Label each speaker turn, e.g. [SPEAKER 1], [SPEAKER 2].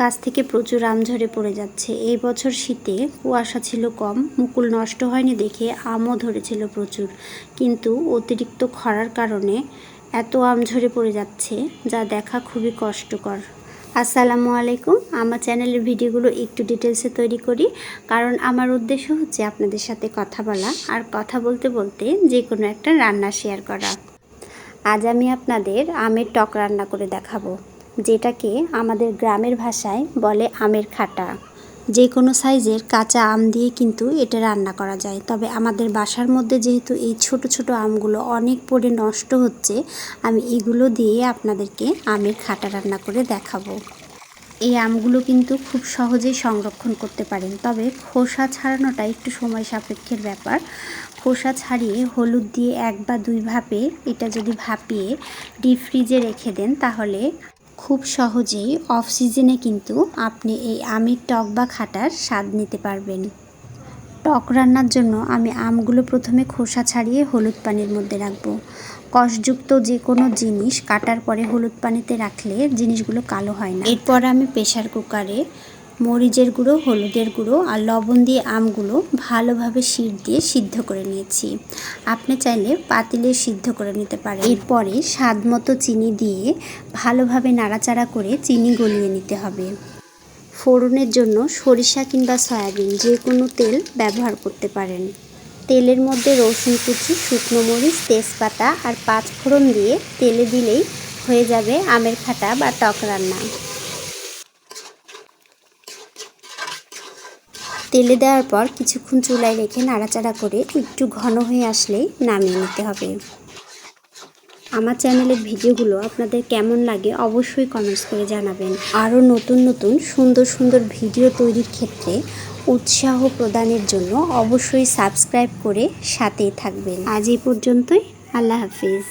[SPEAKER 1] গাছ থেকে প্রচুর আম ঝরে পড়ে যাচ্ছে। এই বছর শীতে কুয়াশা ছিল কম, মুকুল নষ্ট হয়নি দেখে আমও ধরেছিল প্রচুর। কিন্তু অতিরিক্ত খরার কারণে এত আম ঝরে পড়ে যাচ্ছে যা দেখা খুবই কষ্টকর। আসসালামু আলাইকুম। আমার চ্যানেলের ভিডিওগুলো একটু ডিটেলসে তৈরি করি। কারণ আমার উদ্দেশ্য হচ্ছে আপনাদের সাথে কথা বলা আর কথা বলতে বলতে যে কোনো একটা রান্না শেয়ার করা। আজ আমি আপনাদের আমের টক রান্না করে দেখাবো। যেটাকে আমাদের গ্রামের ভাষায় বলে আমের খাটা। যে কোনো সাইজের কাঁচা আম দিয়ে কিন্তু এটা রান্না করা যায়। তবে আমাদের বাসার মধ্যে যেহেতু এই ছোট ছোট আমগুলো অনেক পরে নষ্ট হচ্ছে, আমি এগুলো দিয়ে আপনাদেরকে আমের খাটা রান্না করে দেখাবো। এই আমগুলো কিন্তু খুব সহজেই সংরক্ষণ করতে পারেন। তবে খোসা ছাড়ানোটা একটু সময় সাপেক্ষের ব্যাপার। খোসা ছাড়িয়ে হলুদ দিয়ে এক বা দুই ভাপে এটা যদি ভাপিয়ে ডিপ ফ্রিজে রেখে দেন, তাহলে খুব সহজেই অফ সিজনে কিন্তু আপনি এই আমের টক বা খাটার স্বাদ নিতে পারবেন। টক রান্নার জন্য আমি আমগুলো প্রথমে খোসা ছাড়িয়ে হলুদ পানির মধ্যে রাখব। কষযুক্ত যে কোনো জিনিস কাটার পরে হলুদ পানিতে রাখলে জিনিসগুলো কালো হয় না। এরপর আমি প্রেশার কুকারে মরিচের গুঁড়ো, হলুদের গুঁড়ো আর লবণ দিয়ে আমগুলো ভালোভাবে শির দিয়ে সিদ্ধ করে নিয়েছি। আপনি চাইলে পাতিলে সিদ্ধ করে নিতে পারেন। এরপরে স্বাদ মতো চিনি দিয়ে ভালোভাবে নাড়াচাড়া করে চিনি গলিয়ে নিতে হবে। ফোড়নের জন্য সরিষা কিংবা সয়াবিন যে কোনো তেল ব্যবহার করতে পারেন। তেলের মধ্যে রসুন কুচি, শুকনো মরিচ, তেজপাতা আর পাঁচ ফোড়ন দিয়ে তেলে দিলেই হয়ে যাবে আমের খাটা বা টক রান্না। তেলে দেওয়ার পর কিছুক্ষণ চুলায় রেখে নাড়াচাড়া করে একটু ঘন হয়ে আসলেই নামিয়ে নিতে হবে। আমার চ্যানেলের ভিডিওগুলো আপনাদের কেমন লাগে অবশ্যই কমেন্টস করে জানাবেন। আরও নতুন নতুন সুন্দর সুন্দর ভিডিও তৈরির ক্ষেত্রে উৎসাহ প্রদানের জন্য অবশ্যই সাবস্ক্রাইব করে সাথেই থাকবেন। আজ এই পর্যন্তই, আল্লাহ হাফিজ।